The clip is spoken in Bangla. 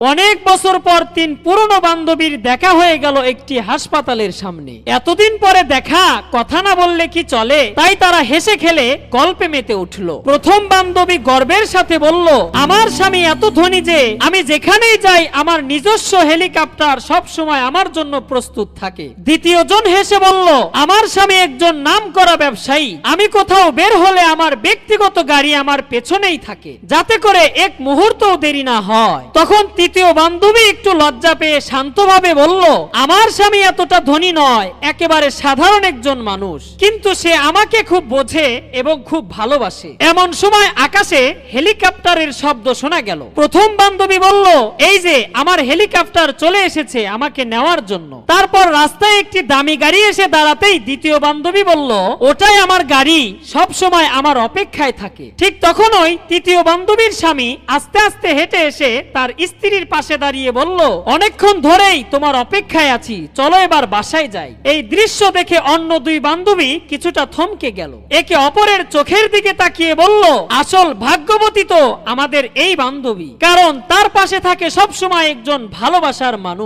অনেক বছর পর তিন পুরনো বান্ধবীর দেখা হয়ে গেল একটি হাসপাতালের সামনে। এতদিন পরে দেখা, কথা না বললে কি চলে? তাই তারা হেসে খেলে, গল্পে মেতে উঠল। প্রথম বান্ধবী গর্বের সাথে বলল, আমার স্বামী এত ধনী যে, আমি যেখানেই যাই, আমার নিজস্ব হেলিকপ্টার সব সময় আমার জন্য প্রস্তুত থাকে। দ্বিতীয় জন হেসে বলল, আমার স্বামী একজন নাম করা ব্যবসায়ী। আমি কোথাও বের হলে আমার ব্যক্তিগত গাড়ি আমার পেছনেই থাকে, যাতে করে এক মুহূর্তও দেরি না হয়। তখন তৃতীয় বান্ধবী একটু লজ্জা পেয়ে শান্তভাবে বলল, আমার স্বামী এতটা ধনী নয়, একেবারে সাধারণ একজন মানুষ। কিন্তু সে আমাকে খুব বোঝে এবং খুব ভালোবাসে। এমন সময় আকাশে হেলিকপ্টারের শব্দ শোনা গেল। প্রথম বান্ধবী বলল, এই যে, আমার হেলিকপ্টার চলে এসেছে আমাকে নেওয়ার জন্য। তারপর রাস্তায় একটি দামি গাড়ি এসে দাঁড়াতেই দ্বিতীয় বান্ধবী বলল, ওটাই আমার গাড়ি সব সময় আমার অপেক্ষায় থাকে। ঠিক তখনই তৃতীয় বান্ধবীর স্বামী আস্তে আস্তে হেঁটে এসে তার স্ত্রীর পাশে দাঁড়িয়ে বলল, অনেকক্ষণ ধরেই তোমার অপেক্ষায় আছি। চলো এবার বাসায় যাই। এই দৃশ্য দেখে অন্য দুই বান্ধবী কিছুটা থমকে গেল। একে অপরের চোখের দিকে তাকিয়ে বলল, আসল ভাগ্যবতী তো আমাদের এই বান্ধবী। কারণ তার পাশে থাকে সবসময় একজন ভালোবাসার মানুষ।